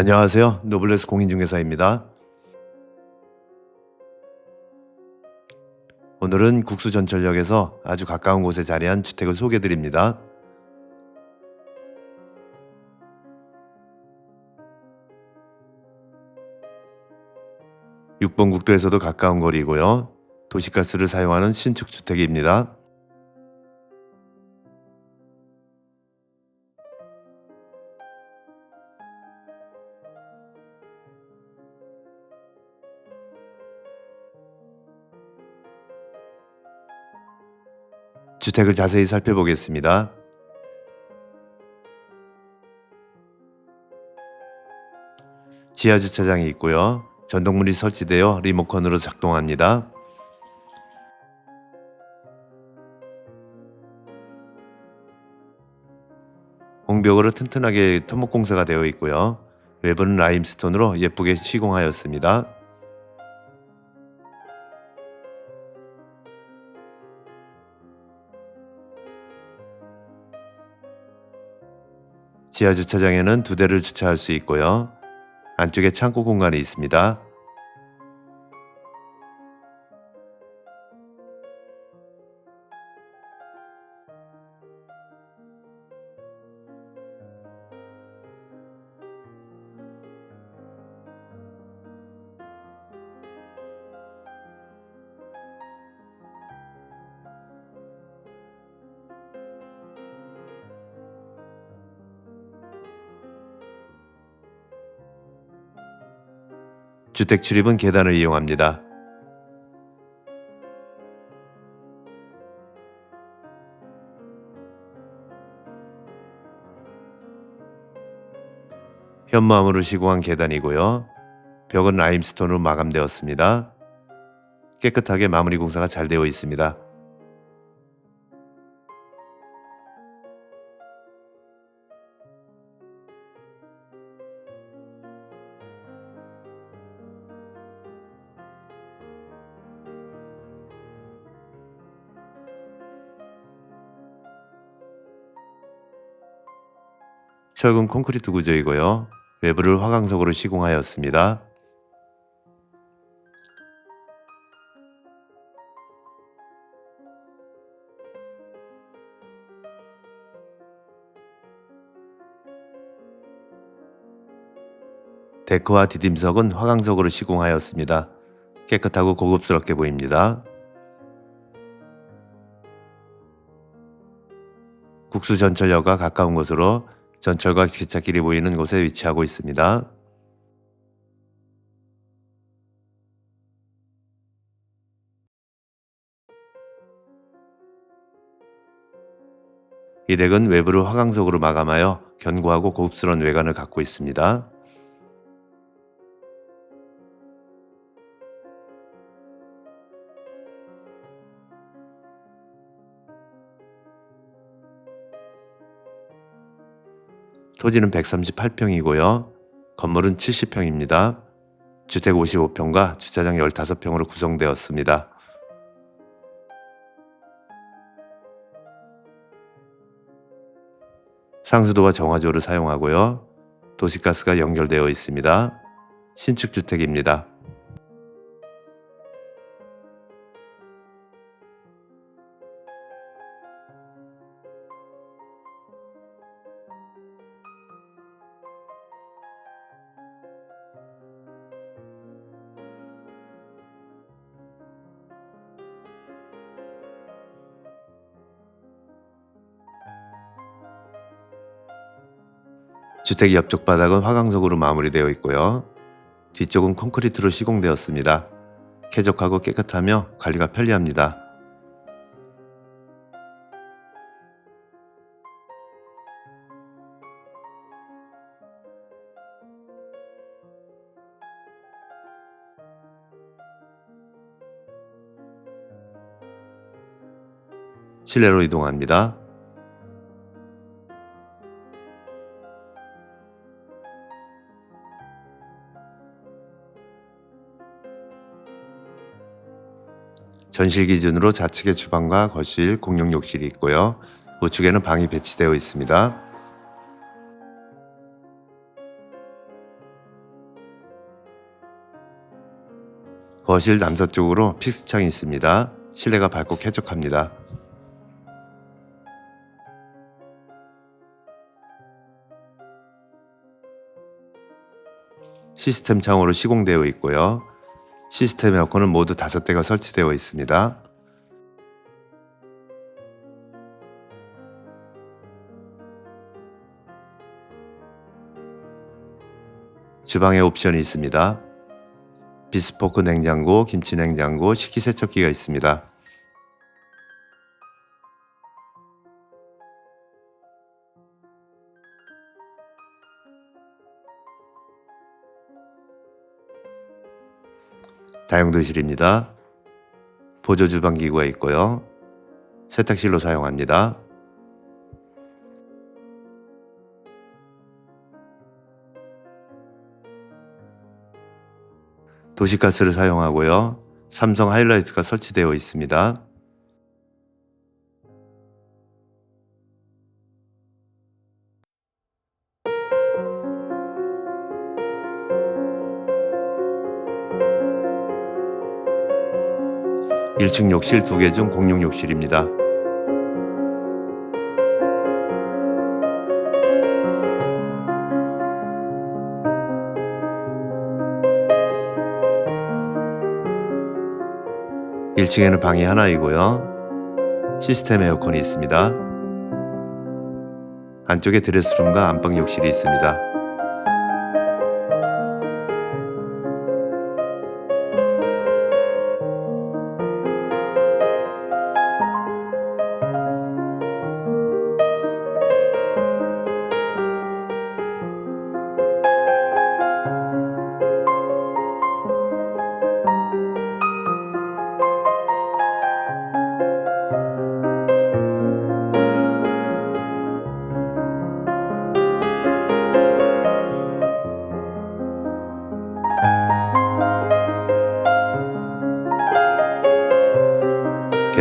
안녕하세요. 노블레스 공인중개사입니다. 오늘은 국수전철역에서 아주 가까운 곳에 자리한 주택을 소개해 드립니다. 육번 국도에서도 가까운 거리고요. 도시가스를 사용하는 신축 주택입니다. 주택을 자세히 살펴보겠습니다. 지하 주차장이 있고요. 전동문이 설치되어 리모컨으로 작동합니다. 홍벽으로 튼튼하게 토목 공사가 되어 있고요. 외부는 라임스톤으로 예쁘게 시공하였습니다. 지하 주차장에는 두 대를 주차할 수 있고요. 안쪽에 창고 공간이 있습니다. 주택 출입은 계단을 이용합니다. 현무암으로 시공한 계단이고요. 벽은 라임스톤으로 마감되었습니다. 깨끗하게 마무리 공사가 잘 되어 있습니다. 철근 콘크리트 구조이고요. 외부를 화강석으로 시공하였습니다. 데크와 디딤석은 화강석으로 시공하였습니다. 깨끗하고 고급스럽게 보입니다. 국수 전철역과 가까운 곳으로 전철과 기찻길이 보이는 곳에 위치하고 있습니다. 이 덱은 외부를 화강석으로 마감하여 견고하고 고급스러운 외관을 갖고 있습니다. 토지는 138평이고요. 건물은 70평입니다. 주택 55평과 주차장 15평으로 구성되었습니다. 상수도와 정화조를 사용하고요. 도시가스가 연결되어 있습니다. 신축 주택입니다. 주택 옆쪽 바닥은 화강석으로 마무리되어 있고요. 뒤쪽은 콘크리트로 시공되었습니다. 쾌적하고 깨끗하며 관리가 편리합니다. 실내로 이동합니다. 전실 기준으로 좌측에 주방과 거실, 공용 욕실이 있고요. 우측에는 방이 배치되어 있습니다. 거실 남서쪽으로 픽스창이 있습니다. 실내가 밝고 쾌적합니다. 시스템 창으로 시공되어 있고요. 시스템 에어컨은 모두 다섯 대가 설치되어 있습니다. 주방에 옵션이 있습니다. 비스포크 냉장고, 김치 냉장고, 식기세척기가 있습니다. 다용도실입니다. 보조 주방 기구가 있고요. 세탁실로 사용합니다. 도시가스를 사용하고요. 삼성 하이라이트가 설치되어 있습니다. 일층 욕실 두 개 중 공용 욕실입니다. 일층에는 방이 하나이고요. 시스템 에어컨이 있습니다. 안쪽에 드레스룸과 안방 욕실이 있습니다. '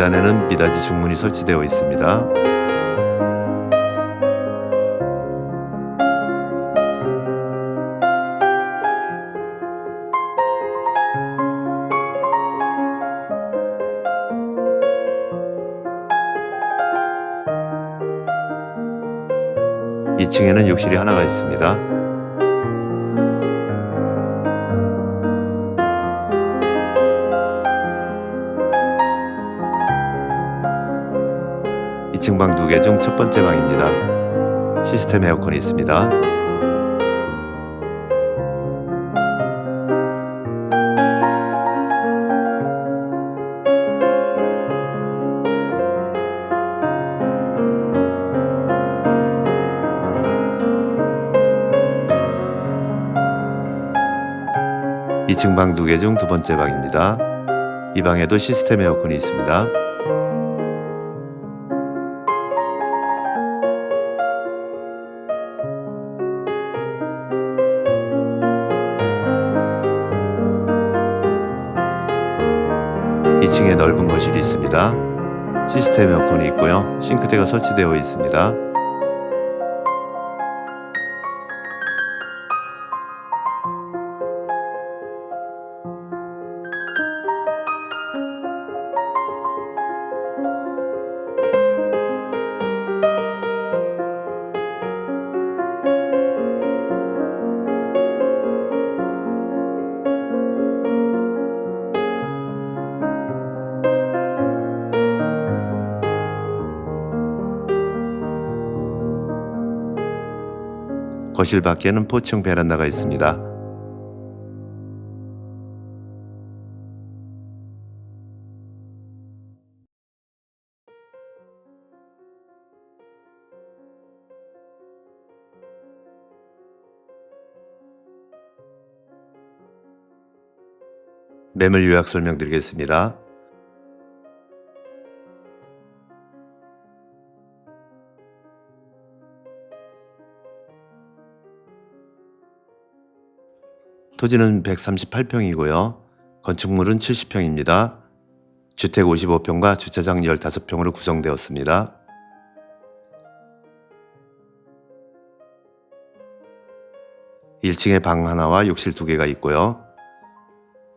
계단에는 미닫이 중문이 설치되어 있습니다. (2층에는) 욕실이 하나가 있습니다. 2층 방 두 개 중 첫 번째 방입니다. 시스템 에어컨이 있습니다. (2층) 방 두 개 중 두 번째 방입니다. 이 방에도 시스템 에어컨이 있습니다. 2층에 넓은 거실이 있습니다. 시스템 에어컨이 있고요. 싱크대가 설치되어 있습니다. 거실 밖에는 포층 베란다가 있습니다. 매물 요약 설명드리겠습니다. 토지는 138평이고요. 건축물은 70평입니다. 주택 55평과 주차장 15평으로 구성되었습니다. 1층에 방 하나와 욕실 두 개가 있고요.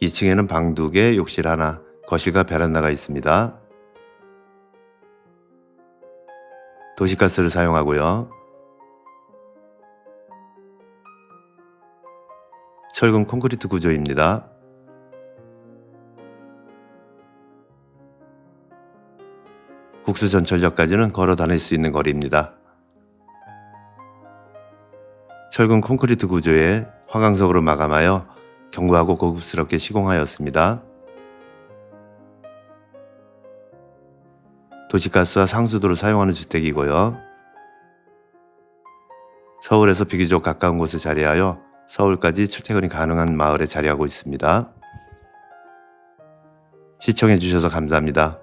2층에는 방 2개, 욕실 하나, 거실과 베란다가 있습니다. 도시가스를 사용하고요. 철근 콘크리트 구조입니다. 국수 전철역까지는 걸어 다닐 수 있는 거리입니다. 철근 콘크리트 구조에 화강석으로 마감하여 견고하고 고급스럽게 시공하였습니다. 도시가스와 상수도를 사용하는 주택이고요. 서울에서 비교적 가까운 곳에 자리하여 서울까지 출퇴근이 가능한 마을에 자리하고 있습니다. 시청해 주셔서 감사합니다.